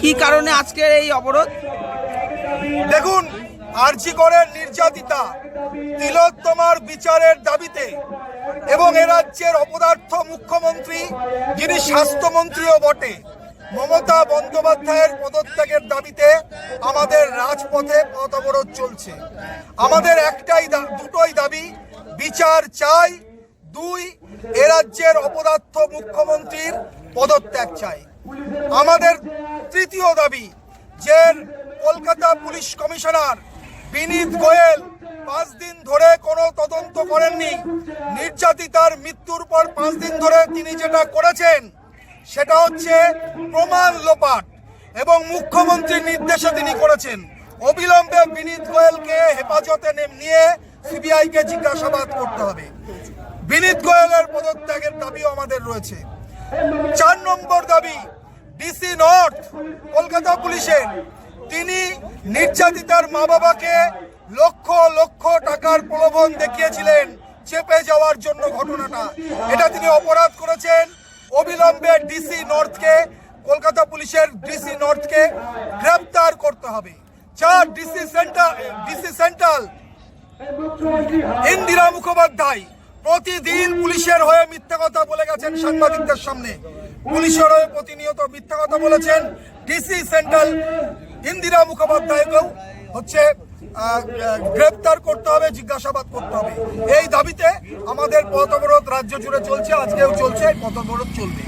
কি কারণে আজকের এই অবরোধ? দেখুন, আরজি করের নির্যাতিতা তিলোত্তমার বিচারের দাবিতে, এবং এ রাজ্যের অপদার্থ মুখ্যমন্ত্রী, যিনি স্বাস্থ্যমন্ত্রীও বটে, মমতা বন্দ্যোপাধ্যায়ের পদত্যাগের দাবিতে আমাদের রাজপথে পথ অবরোধ চলছে। আমাদের একটাই দুটোই দাবি, বিচার চাই, দুই, এ রাজ্যের অপদার্থ মুখ্যমন্ত্রীর পদত্যাগ চাই। আমাদের তৃতীয় দাবি যে কলকাতা পুলিশ কমিশনার বিনীত গোয়েল পাঁচ দিন ধরে কোনো তদন্ত করেননি। নির্যাতিতার মৃত্যুর পর পাঁচ দিন ধরে তিনি যেটা করেছেন, সেটা হচ্ছে প্রমাণ লোপাট এবং মুখ্যমন্ত্রীর নির্দেশে তিনি করেছেন। অবিলম্বে বিনীত গোয়েলকে হেফাজতে নিয়ে সিবিআইকে জিজ্ঞাসাবাদ করতে হবে। বিনীত গোয়েলের পদত্যাগের দাবিও আমাদের রয়েছে। চার নম্বর দাবি ডিসি নর্থ, কলকাতা পুলিশের তিনি নির্যাতিতার মা বাবাকে লক্ষ লক্ষ টাকার প্রলোভন দেখিয়েছিলেন, চেপে যাওয়ার জন্য ঘটনাটা। এটা তিনি অপরাধ করেছেন অবিলম্বে ডিসি নর্থকে, কলকাতা পুলিশের ডিসি নর্থকে গ্রেপ্তার করতে হবে। চার DC centre DC central. Indira Mukhopadhyay প্রতিদিন পুলিশের হয়ে মিথ্যা কথা বলে গেছেন সাংবাদিকদের সামনে। পুলিশের প্রতিনিয়ত মিথ্যা কথা বলেছেন। ডিসি সেন্ট্রাল ইন্দিরা মুখোপাধ্যায়কেও হচ্ছে গ্রেপ্তার করতে হবে, জিজ্ঞাসাবাদ করতে হবে। এই দাবিতে আমাদের পথ অবরোধ রাজ্য জুড়ে চলছে, আজকেও চলছে, পথ অবরোধ চলবে।